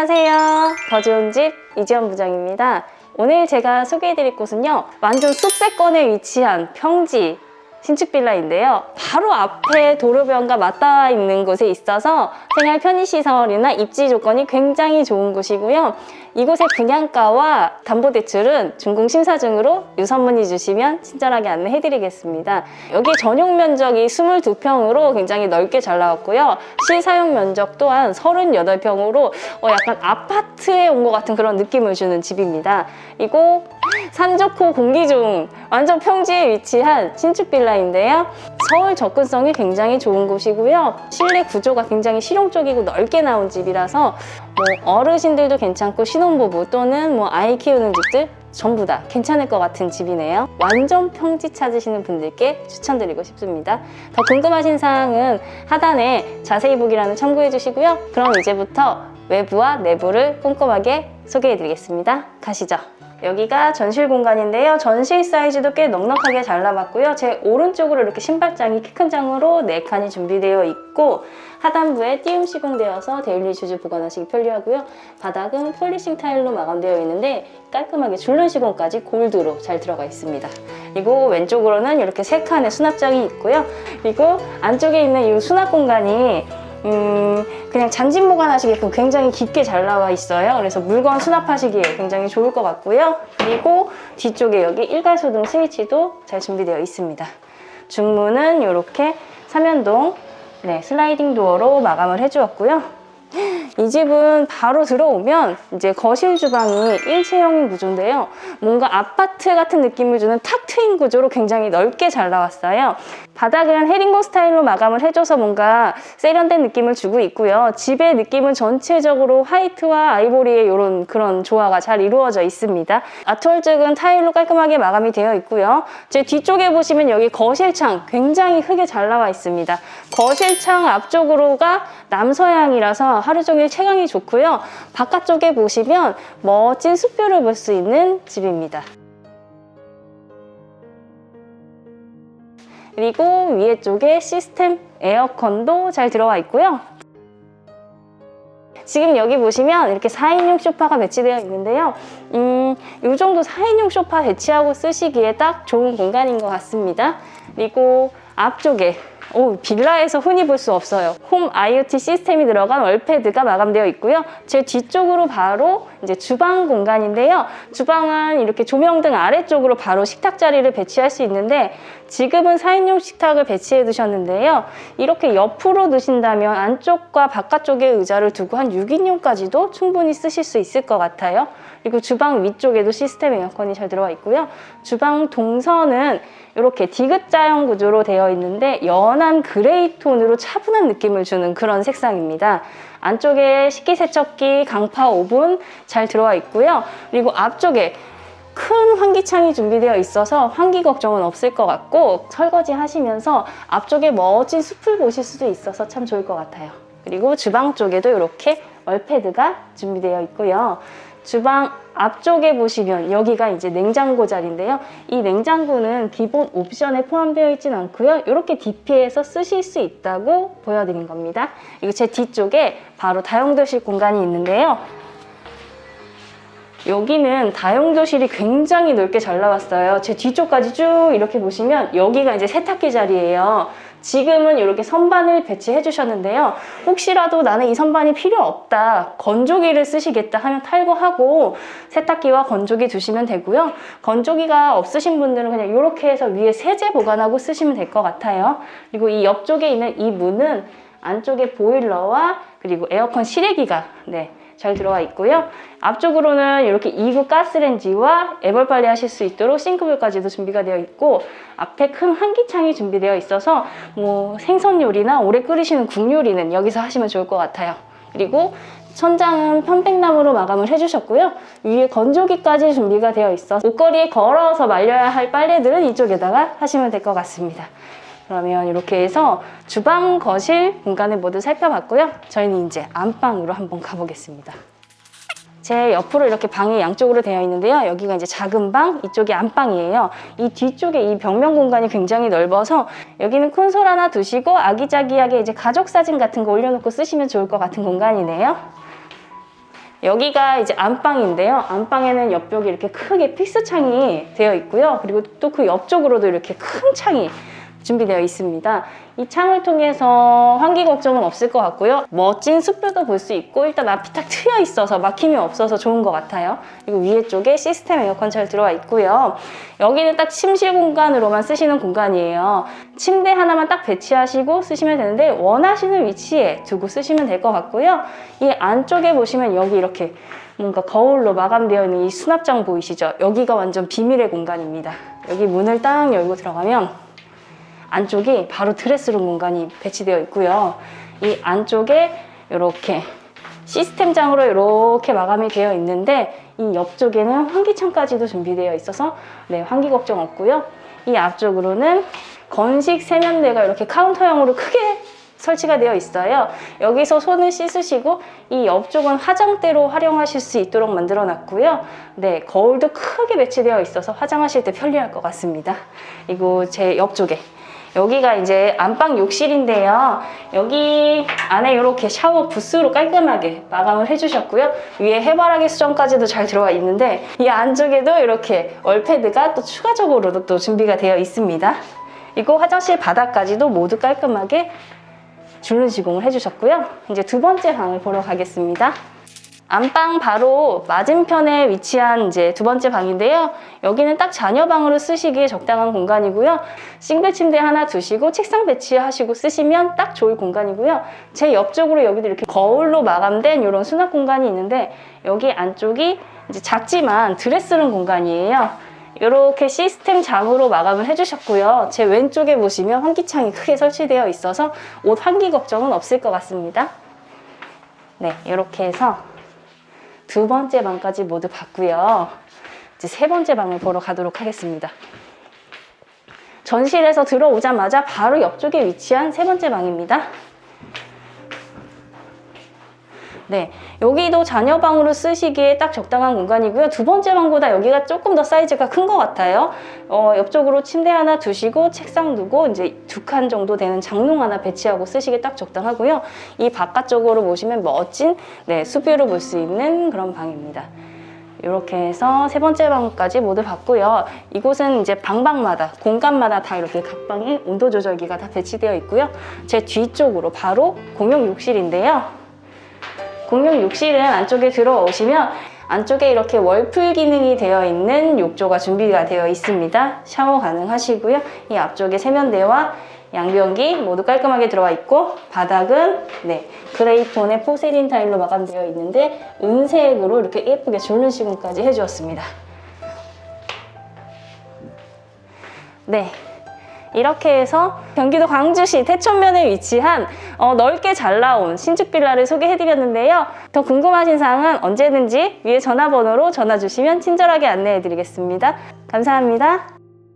안녕하세요. 더 좋은 집 이지연 부장입니다. 오늘 제가 소개해드릴 곳은요. 완전 숲세권에 위치한 평지 신축 빌라인데요. 바로 앞에 도로변과 맞닿아 있는 곳에 있어서 생활 편의시설이나 입지 조건이 굉장히 좋은 곳이고요. 이곳의 분양가와 담보대출은 준공심사중으로 유선 문의 주시면 친절하게 안내해드리겠습니다. 여기 전용 면적이 22평으로 굉장히 넓게 잘 나왔고요. 실사용 면적 또한 38평으로 어, 약간 아파트에 온 것 같은 그런 느낌을 주는 집입니다. 이거 산 좋고 공기 좋은 완전 평지에 위치한 신축 빌라 인데요. 서울 접근성이 굉장히 좋은 곳이고요. 실내 구조가 굉장히 실용적이고 넓게 나온 집이라서 뭐 어르신들도 괜찮고 신혼부부 또는 뭐 아이 키우는 집들 전부 다 괜찮을 것 같은 집이네요. 완전 평지 찾으시는 분들께 추천드리고 싶습니다. 더 궁금하신 사항은 하단에 자세히 보기란을 참고해 주시고요. 그럼 이제부터 외부와 내부를 꼼꼼하게 소개해 드리겠습니다. 가시죠. 여기가 전실 공간인데요. 전실 사이즈도 꽤 넉넉하게 잘 나왔고요. 제 오른쪽으로 이렇게 신발장이 키 큰 장으로 4칸이 준비되어 있고 하단부에 띄움 시공되어서 데일리 슈즈 보관하시기 편리하고요. 바닥은 폴리싱 타일로 마감되어 있는데 깔끔하게 줄눈 시공까지 골드로 잘 들어가 있습니다. 그리고 왼쪽으로는 이렇게 3칸의 수납장이 있고요. 그리고 안쪽에 있는 이 수납 공간이 음, 그냥 잔짐 보관하시게끔 굉장히 깊게 잘 나와 있어요. 그래서 물건 수납하시기에 굉장히 좋을 것 같고요. 그리고 뒤쪽에 여기 일괄소등 스위치도 잘 준비되어 있습니다. 중문은 이렇게 삼연동 네, 슬라이딩 도어로 마감을 해주었고요. 이 집은 바로 들어오면 이제 거실 주방이 일체형인 구조인데요. 뭔가 아파트 같은 느낌을 주는 탁 트인 구조로 굉장히 넓게 잘 나왔어요. 바닥은 헤링고 스타일로 마감을 해줘서 뭔가 세련된 느낌을 주고 있고요. 집의 느낌은 전체적으로 화이트와 아이보리의 이런 그런 조화가 잘 이루어져 있습니다. 아트월 쪽은 타일로 깔끔하게 마감이 되어 있고요. 제 뒤쪽에 보시면 여기 거실창 굉장히 크게 잘 나와 있습니다. 거실창 앞쪽으로가 남서향이라서 하루 종일 채광이 좋고요. 바깥쪽에 보시면 멋진 숲뷰를 볼 수 있는 집입니다. 그리고 위에 쪽에 시스템 에어컨도 잘 들어와 있고요. 지금 여기 보시면 이렇게 4인용 소파가 배치되어 있는데요. 음, 이 정도 4인용 소파 배치하고 쓰시기에 딱 좋은 공간인 것 같습니다. 그리고 앞쪽에 오, 빌라에서 흔히 볼 수 없어요. 홈 IoT 시스템이 들어간 월패드가 마감되어 있고요. 제 뒤쪽으로 바로 이제 주방 공간인데요. 주방은 이렇게 조명등 아래쪽으로 바로 식탁 자리를 배치할 수 있는데 지금은 4인용 식탁을 배치해 두셨는데요. 이렇게 옆으로 두신다면 안쪽과 바깥쪽에 의자를 두고 한 6인용까지도 충분히 쓰실 수 있을 것 같아요. 그리고 주방 위쪽에도 시스템 에어컨이 잘 들어와 있고요. 주방 동선은 이렇게 디귿자형 구조로 되어 있는데 연한 그레이 톤으로 차분한 느낌을 주는 그런 색상입니다. 안쪽에 식기세척기, 강파 오븐 잘 들어와 있고요. 그리고 앞쪽에 큰 환기창이 준비되어 있어서 환기 걱정은 없을 것 같고 설거지 하시면서 앞쪽에 멋진 숲을 보실 수도 있어서 참 좋을 것 같아요. 그리고 주방 쪽에도 이렇게 월패드가 준비되어 있고요. 주방 앞쪽에 보시면 여기가 이제 냉장고 자리인데요. 이 냉장고는 기본 옵션에 포함되어 있진 않고요. 이렇게 DP에서 쓰실 수 있다고 보여드린 겁니다. 그리고 제 뒤쪽에 바로 다용도실 공간이 있는데요. 여기는 다용도실이 굉장히 넓게 잘 나왔어요. 제 뒤쪽까지 쭉 이렇게 보시면 여기가 이제 세탁기 자리예요. 지금은 이렇게 선반을 배치해 주셨는데요. 혹시라도 나는 이 선반이 필요 없다. 건조기를 쓰시겠다 하면 탈거하고 세탁기와 건조기 두시면 되고요. 건조기가 없으신 분들은 그냥 이렇게 해서 위에 세제 보관하고 쓰시면 될 것 같아요. 그리고 이 옆쪽에 있는 이 문은 안쪽에 보일러와 그리고 에어컨 실외기가 네, 잘 들어와 있고요. 앞쪽으로는 이렇게 2구 가스렌지와 애벌 빨래 하실 수 있도록 싱크볼까지도 준비가 되어 있고 앞에 큰 환기창이 준비되어 있어서 뭐 생선 요리나 오래 끓이시는 국 요리는 여기서 하시면 좋을 것 같아요. 그리고 천장은 편백나무로 마감을 해주셨고요. 위에 건조기까지 준비가 되어 있어 옷걸이에 걸어서 말려야 할 빨래들은 이쪽에다가 하시면 될 것 같습니다. 그러면 이렇게 해서 주방, 거실 공간을 모두 살펴봤고요. 저희는 이제 안방으로 한번 가보겠습니다. 제 옆으로 이렇게 방이 양쪽으로 되어 있는데요. 여기가 이제 작은 방, 이쪽이 안방이에요. 이 뒤쪽에 이 벽면 공간이 굉장히 넓어서 여기는 콘솔 하나 두시고 아기자기하게 이제 가족 사진 같은 거 올려놓고 쓰시면 좋을 것 같은 공간이네요. 여기가 이제 안방인데요. 안방에는 옆벽이 이렇게 크게 픽스 창이 되어 있고요. 그리고 또 그 옆쪽으로도 이렇게 큰 창이 준비되어 있습니다. 이 창을 통해서 환기 걱정은 없을 것 같고요. 멋진 숲뷰도 볼 수 있고 일단 앞이 탁 트여 있어서 막힘이 없어서 좋은 것 같아요. 그리고 위에 쪽에 시스템 에어컨 잘 들어와 있고요. 여기는 딱 침실 공간으로만 쓰시는 공간이에요. 침대 하나만 딱 배치하시고 쓰시면 되는데 원하시는 위치에 두고 쓰시면 될 것 같고요. 이 안쪽에 보시면 여기 이렇게 뭔가 거울로 마감되어 있는 이 수납장 보이시죠? 여기가 완전 비밀의 공간입니다. 여기 문을 딱 열고 들어가면 안쪽이 바로 드레스룸 공간이 배치되어 있고요. 이 안쪽에 이렇게 시스템장으로 이렇게 마감이 되어 있는데 이 옆쪽에는 환기창까지도 준비되어 있어서 네, 환기 걱정 없고요. 이 앞쪽으로는 건식 세면대가 이렇게 카운터형으로 크게 설치가 되어 있어요. 여기서 손을 씻으시고 이 옆쪽은 화장대로 활용하실 수 있도록 만들어 놨고요. 네, 거울도 크게 배치되어 있어서 화장하실 때 편리할 것 같습니다. 그리고 제 옆쪽에 여기가 이제 안방 욕실인데요. 여기 안에 이렇게 샤워 부스로 깔끔하게 마감을 해주셨고요. 위에 해바라기 수정까지도 잘 들어가 있는데 이 안쪽에도 이렇게 얼패드가 또 추가적으로도 또 준비가 되어 있습니다. 그리고 화장실 바닥까지도 모두 깔끔하게 줄눈 시공을 해주셨고요. 이제 두 번째 방을 보러 가겠습니다. 안방 바로 맞은편에 위치한 이제 두 번째 방인데요. 여기는 딱 자녀방으로 쓰시기에 적당한 공간이고요. 싱글 침대 하나 두시고 책상 배치하시고 쓰시면 딱 좋을 공간이고요. 제 옆쪽으로 여기도 이렇게 거울로 마감된 이런 수납 공간이 있는데 여기 안쪽이 이제 작지만 드레스룸 공간이에요. 이렇게 시스템 장으로 마감을 해주셨고요. 제 왼쪽에 보시면 환기창이 크게 설치되어 있어서 옷 환기 걱정은 없을 것 같습니다. 네, 이렇게 해서 두 번째 방까지 모두 봤고요. 이제 세 번째 방을 보러 가도록 하겠습니다. 전실에서 들어오자마자 바로 옆쪽에 위치한 세 번째 방입니다. 네, 여기도 자녀 방으로 쓰시기에 딱 적당한 공간이고요. 두 번째 방보다 여기가 조금 더 사이즈가 큰 것 같아요. 어, 옆쪽으로 침대 하나 두시고 책상 두고 이제 두 칸 정도 되는 장롱 하나 배치하고 쓰시기에 딱 적당하고요. 이 바깥쪽으로 보시면 멋진 네, 수뷰를 볼 수 있는 그런 방입니다. 이렇게 해서 세 번째 방까지 모두 봤고요. 이곳은 이제 방방마다 공간마다 다 이렇게 각 방에 온도 조절기가 다 배치되어 있고요. 제 뒤쪽으로 바로 공용 욕실인데요. 공용 욕실은 안쪽에 들어오시면 안쪽에 이렇게 월풀 기능이 되어 있는 욕조가 준비가 되어 있습니다. 샤워 가능하시고요. 이 앞쪽에 세면대와 양변기 모두 깔끔하게 들어와 있고 바닥은 네 그레이 톤의 포세린 타일로 마감되어 있는데 은색으로 이렇게 예쁘게 줄눈 시공까지 해주었습니다. 네. 이렇게 해서 경기도 광주시 태천면에 위치한 어, 넓게 잘 나온 신축 빌라를 소개해드렸는데요. 더 궁금하신 사항은 언제든지 위에 전화번호로 전화 주시면 친절하게 안내해드리겠습니다. 감사합니다.